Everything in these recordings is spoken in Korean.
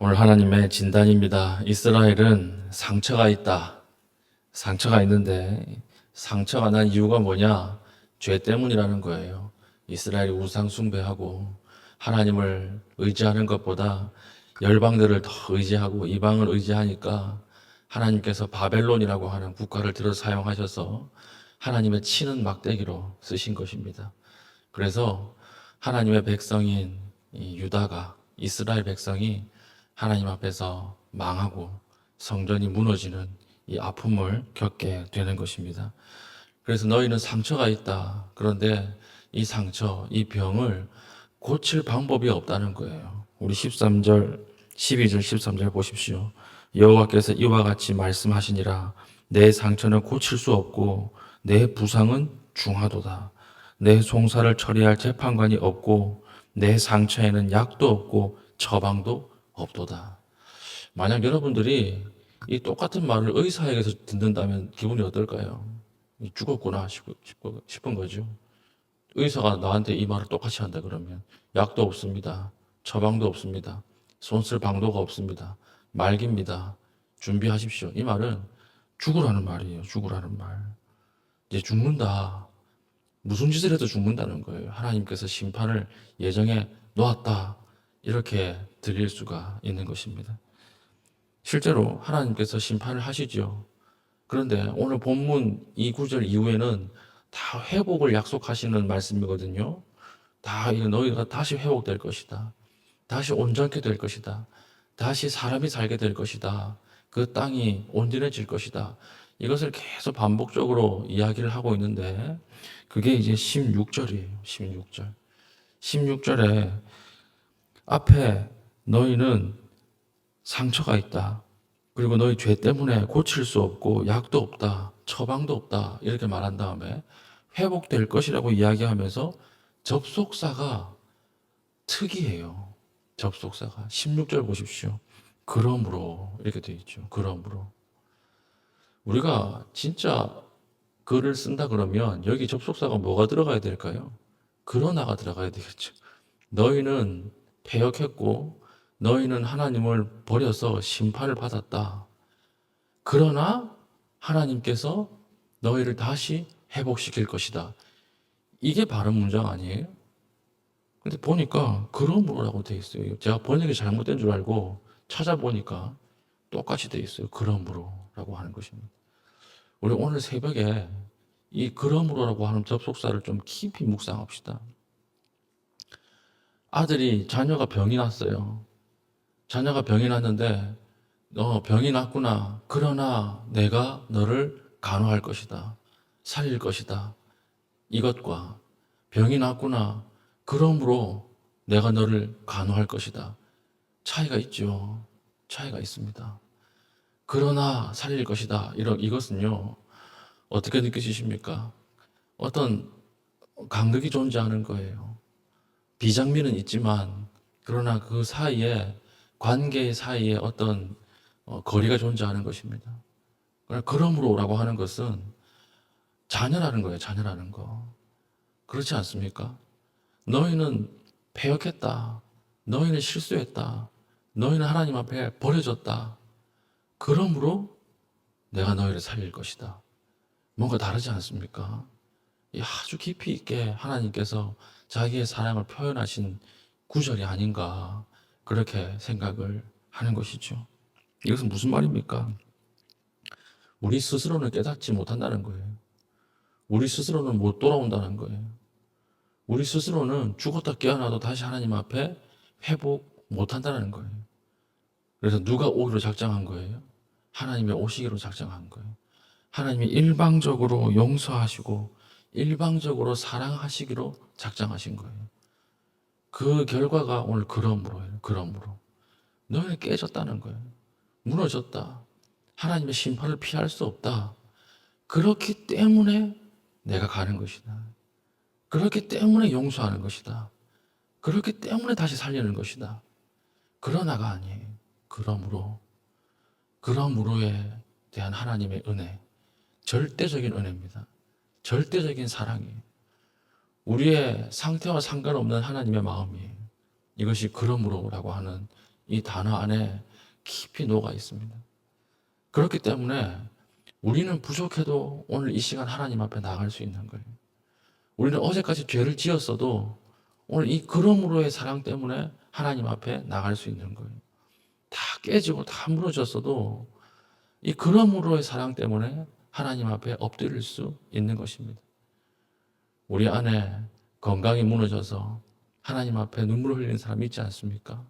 오늘 하나님의 진단입니다. 이스라엘은 상처가 있다. 상처가 있는데 상처가 난 이유가 뭐냐? 죄 때문이라는 거예요. 이스라엘이 우상 숭배하고 하나님을 의지하는 것보다 열방들을 더 의지하고 이방을 의지하니까 하나님께서 바벨론이라고 하는 국가를 들어 사용하셔서 하나님의 치는 막대기로 쓰신 것입니다. 그래서 하나님의 백성인 이 유다가 이스라엘 백성이 하나님 앞에서 망하고 성전이 무너지는 이 아픔을 겪게 되는 것입니다. 그래서 너희는 상처가 있다. 그런데 이 상처, 이 병을 고칠 방법이 없다는 거예요. 우리 13절, 12절, 13절 보십시오. 여호와께서 이와 같이 말씀하시니라. 내 상처는 고칠 수 없고 내 부상은 중하도다. 내 송사를 처리할 재판관이 없고 내 상처에는 약도 없고 처방도 없도다. 만약 여러분들이 이 똑같은 말을 의사에게서 듣는다면 기분이 어떨까요? 죽었구나 싶은 거죠. 의사가 나한테 이 말을 똑같이 한다 그러면 약도 없습니다. 처방도 없습니다. 손쓸 방도가 없습니다. 말깁니다. 준비하십시오. 이 말은 죽으라는 말이에요. 죽으라는 말. 이제 죽는다. 무슨 짓을 해도 죽는다는 거예요. 하나님께서 심판을 예정해 놓았다. 이렇게 들릴 수가 있는 것입니다. 실제로 하나님께서 심판을 하시죠. 그런데 오늘 본문 이 구절 이후에는 다 회복을 약속하시는 말씀이거든요. 다 너희가 다시 회복될 것이다. 다시 온전케 될 것이다. 다시 사람이 살게 될 것이다. 그 땅이 온전해질 것이다. 이것을 계속 반복적으로 이야기를 하고 있는데 그게 이제 16절이에요. 16절. 16절에 앞에 너희는 상처가 있다. 그리고 너희 죄 때문에 고칠 수 없고 약도 없다. 처방도 없다. 이렇게 말한 다음에 회복될 것이라고 이야기하면서 접속사가 특이해요. 접속사가 16절 보십시오. 그러므로 이렇게 되어 있죠. 그러므로 우리가 진짜 글을 쓴다 그러면 여기 접속사가 뭐가 들어가야 될까요? 그러나가 들어가야 되겠죠. 너희는 패역했고 너희는 하나님을 버려서 심판을 받았다. 그러나 하나님께서 너희를 다시 회복시킬 것이다. 이게 바른 문장 아니에요? 근데 보니까 그러므로라고 돼 있어요. 제가 번역이 잘못된 줄 알고 찾아보니까 똑같이 돼 있어요. 그러므로라고 하는 것입니다. 우리 오늘 새벽에 이 그러므로라고 하는 접속사를 좀 깊이 묵상합시다. 아들이 자녀가 병이 났어요. 자녀가 병이 났는데 너 병이 났구나. 그러나 내가 너를 간호할 것이다. 살릴 것이다. 이것과 병이 났구나. 그러므로 내가 너를 간호할 것이다. 차이가 있죠. 차이가 있습니다. 그러나 살릴 것이다. 이런 이것은요. 어떻게 느껴지십니까? 어떤 간극이 존재하는 거예요. 비장미는 있지만 그러나 그 사이에 관계 사이에 어떤 어, 거리가 존재하는 것입니다. 그러므로라고 하는 것은 자녀라는 거예요. 자녀라는 거. 그렇지 않습니까? 너희는 패역했다. 너희는 실수했다. 너희는 하나님 앞에 버려졌다. 그러므로 내가 너희를 살릴 것이다. 뭔가 다르지 않습니까? 이 아주 깊이 있게 하나님께서 자기의 사랑을 표현하신 구절이 아닌가 그렇게 생각을 하는 것이죠. 이것은 무슨 말입니까? 우리 스스로는 깨닫지 못한다는 거예요. 우리 스스로는 못 돌아온다는 거예요. 우리 스스로는 죽었다 깨어나도 다시 하나님 앞에 회복 못한다는 거예요. 그래서 누가 오기로 작정한 거예요? 하나님의 오시기로 작정한 거예요. 하나님이 일방적으로 용서하시고 일방적으로 사랑하시기로 작정하신 거예요. 그 결과가 오늘 그러므로예요. 그러므로. 너희는 깨졌다는 거예요. 무너졌다. 하나님의 심판을 피할 수 없다. 그렇기 때문에 내가 가는 것이다. 그렇기 때문에 용서하는 것이다. 그렇기 때문에 다시 살리는 것이다. 그러나가 아니에요. 그러므로. 그러므로에 대한 하나님의 은혜. 절대적인 은혜입니다. 절대적인 사랑이에요. 우리의 상태와 상관없는 하나님의 마음이에요. 이것이 그러므로라고 하는 이 단어 안에 깊이 녹아 있습니다. 그렇기 때문에 우리는 부족해도 오늘 이 시간 하나님 앞에 나갈 수 있는 거예요. 우리는 어제까지 죄를 지었어도 오늘 이 그러므로의 사랑 때문에 하나님 앞에 나갈 수 있는 거예요. 다 깨지고 다 무너졌어도 이 그러므로의 사랑 때문에 하나님 앞에 엎드릴 수 있는 것입니다. 우리 안에 건강이 무너져서 하나님 앞에 눈물을 흘리는 사람 있지 않습니까?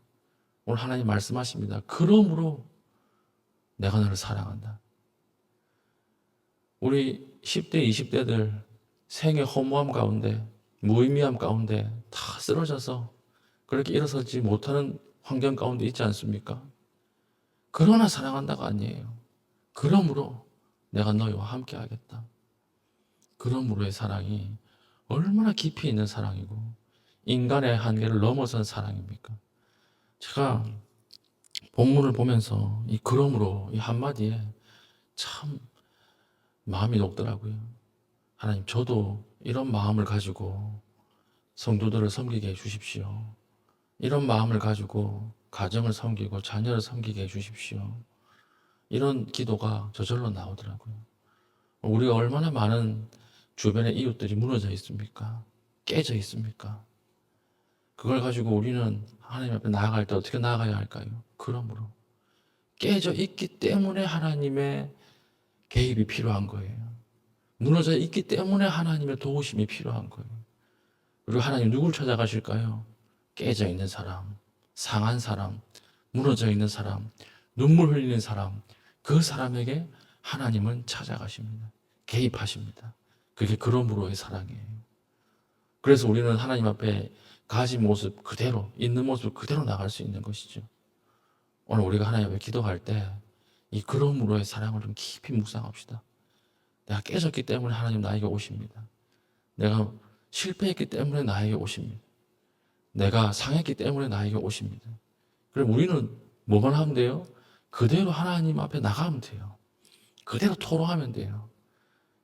오늘 하나님 말씀하십니다. 그러므로 내가 너를 사랑한다. 우리 10대, 20대들 생의 허무함 가운데, 무의미함 가운데 다 쓰러져서 그렇게 일어서지 못하는 환경 가운데 있지 않습니까? 그러나 사랑한다가 아니에요. 그러므로 내가 너희와 함께 하겠다. 그러므로의 사랑이 얼마나 깊이 있는 사랑이고 인간의 한계를 넘어선 사랑입니까? 제가 본문을 보면서 이 그러므로 이 한마디에 참 마음이 녹더라고요. 하나님, 저도 이런 마음을 가지고 성도들을 섬기게 해 주십시오. 이런 마음을 가지고 가정을 섬기고 자녀를 섬기게 해 주십시오. 이런 기도가 저절로 나오더라고요. 우리가 얼마나 많은 주변의 이웃들이 무너져 있습니까? 깨져 있습니까? 그걸 가지고 우리는 하나님 앞에 나아갈 때 어떻게 나아가야 할까요? 그러므로 깨져 있기 때문에 하나님의 개입이 필요한 거예요. 무너져 있기 때문에 하나님의 도우심이 필요한 거예요. 그리고 하나님 누굴 찾아가실까요? 깨져 있는 사람, 상한 사람, 무너져 있는 사람, 눈물 흘리는 사람, 그 사람에게 하나님은 찾아가십니다. 개입하십니다. 그게 그러므로의 사랑이에요. 그래서 우리는 하나님 앞에 가진 모습 그대로, 있는 모습 그대로 나갈 수 있는 것이죠. 오늘 우리가 하나님 앞에 기도할 때, 이 그러므로의 사랑을 좀 깊이 묵상합시다. 내가 깨졌기 때문에 하나님 나에게 오십니다. 내가 실패했기 때문에 나에게 오십니다. 내가 상했기 때문에 나에게 오십니다. 그럼 우리는 뭐만 하면 돼요? 그대로 하나님 앞에 나가면 돼요. 그대로 토로하면 돼요.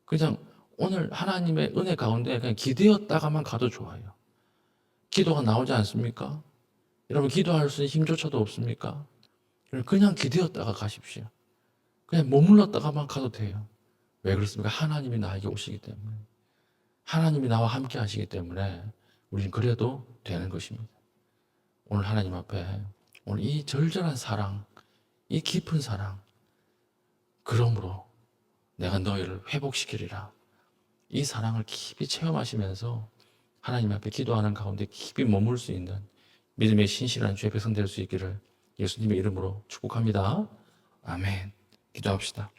그냥 오늘 하나님의 은혜 가운데 그냥 기대었다가만 가도 좋아요. 기도가 나오지 않습니까? 여러분 기도할 수 있는 힘조차도 없습니까? 그냥 기대었다가 가십시오. 그냥 머물렀다가만 가도 돼요. 왜 그렇습니까? 하나님이 나에게 오시기 때문에. 하나님이 나와 함께 하시기 때문에 우리는 그래도 되는 것입니다. 오늘 하나님 앞에 오늘 이 절절한 사랑, 이 깊은 사랑, 그러므로 내가 너희를 회복시키리라. 이 사랑을 깊이 체험하시면서 하나님 앞에 기도하는 가운데 깊이 머물 수 있는 믿음의 신실한 주의 백성 될 수 있기를 예수님의 이름으로 축복합니다. 아멘. 기도합시다.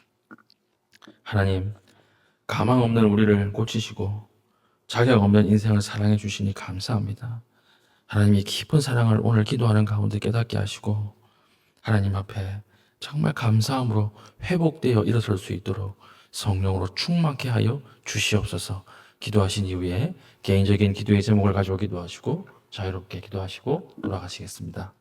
하나님, 가망 없는 우리를 고치시고 자격 없는 인생을 사랑해 주시니 감사합니다. 하나님이 깊은 사랑을 오늘 기도하는 가운데 깨닫게 하시고 하나님 앞에 정말 감사함으로 회복되어 일어설 수 있도록 성령으로 충만케 하여 주시옵소서. 기도하신 이후에 개인적인 기도의 제목을 가지고 기도하시고 자유롭게 기도하시고 돌아가시겠습니다.